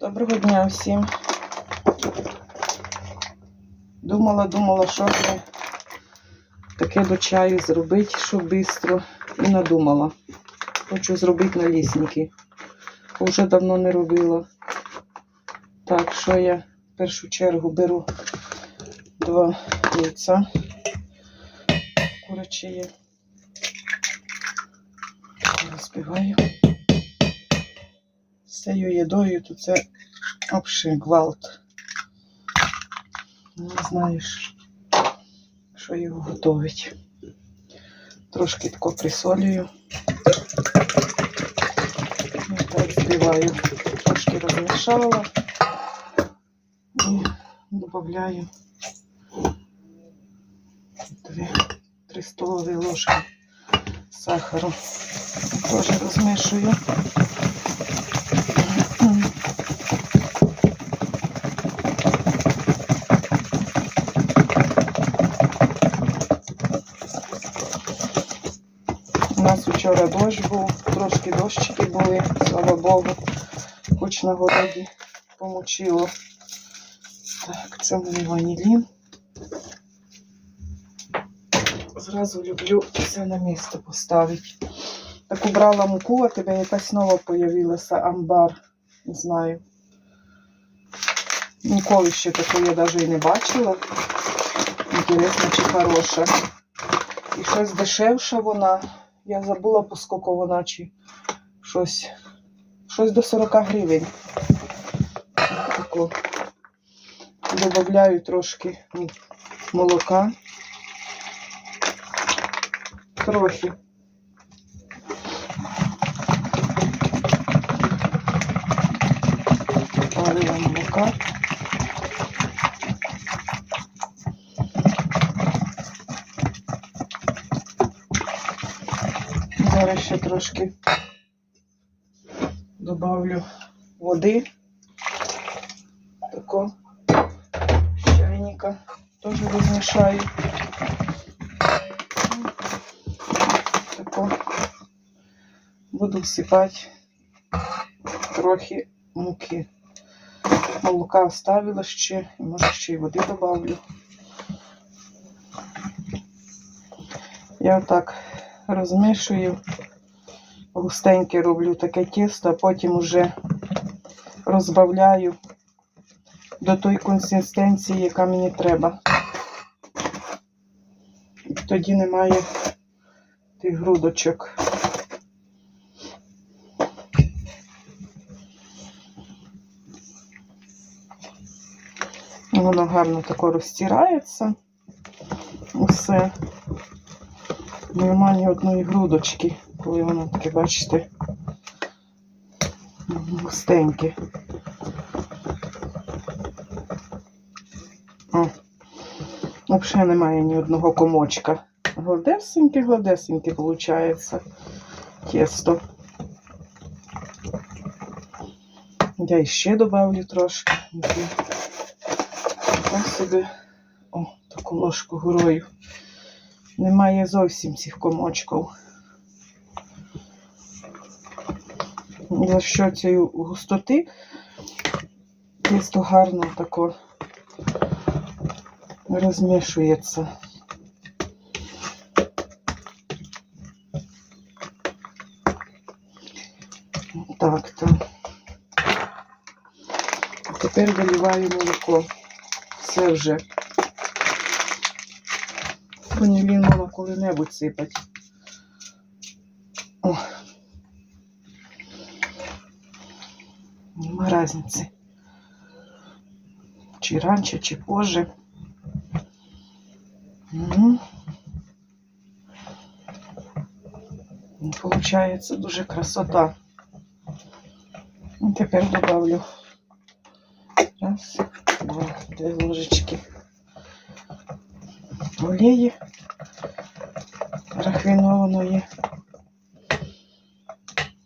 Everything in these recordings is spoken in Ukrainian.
Доброго дня всім. Думала, думала, що ж таке до чаю зробити, щоб швидко. І надумала. Хочу зробити налісники. Вже давно не робила. Так, що я в першу чергу беру два яйця курячі. Розбиваю. Цією їдою то це взагалі гвалт. Не знаєш, що його готовить. Трошки тако присолюю. І так збиваю. Трошки розмішала і додаю дві, три столові ложки сахару. Теж розмішую. У нас вчора дощ був, трошки дощики були, слава Богу, хоч на городі помочило. Так, це мій ванілін. Зразу люблю все на місце поставити. Так убрала муку, а тебе якась нова появилася, амбар. Не знаю. Ніколи ще такої я навіть і не бачила. Інтересно, чи хороша. І щось дешевша вона. Я забула, по скільки вона, чи щось. Щось до 40 гривень. Тако. Добавляю трошки молока. Трохи. Полила молока. Ще трошки добавлю води. Тако з чайника теж розмішаю. Тако буду всипати трохи муки. Молока оставила ще, і може ще й води добавлю. Я отак розмішую, густеньке роблю таке тісто, а потім уже розбавляю до тої консистенції, яка мені треба. І Тоді немає тих грудочок. Воно гарно тако розтирається. Усе. Нема ні одної грудочки, коли воно таке, бачите, густеньке. Взагалі немає ні одного комочка. Гладесеньке, гладесеньке виходить тісто. Я ще добавлю трошки. Так собі, о, таку ложку горою. Немає зовсім цих комочків. За що цієї густоти тісто гарно тако розмішується. Так, то. Тепер виливаю молоко. Все вже. Ванілін мама коли-небудь сипать. О. Нема разниці. Чи раніше, чи позже. Угу. Получається дуже красота. І тепер добавлю. Раз, два, дві ложечки олії рафінованої.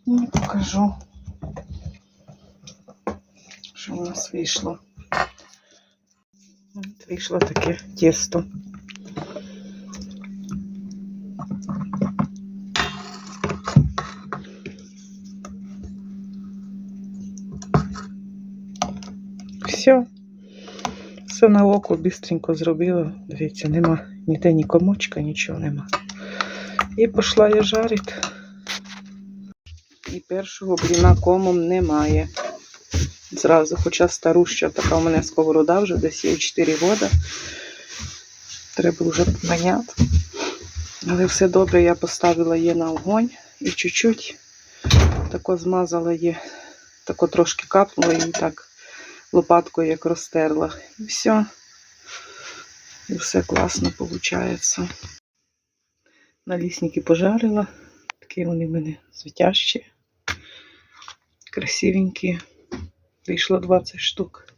І покажу, Що у нас вийшло. От вийшло таке тісто. Все. Все на око бистренько зробила. Дивіться, нема ніде ні комочка, нічого нема. І пішла я жарити. І першого бліна комом немає. Зразу, хоча старуща така у мене сковорода вже десь є 4 роки. Треба вже поміняти. Але все добре, я поставила її на огонь і чуть-чуть тако змазала її, тако трошки капнула і так лопаткою як розтерла. І все. І все класно виходить. Налісники пожарила. Такі вони в мене звитящі, красивенькі. Вийшло 20 штук.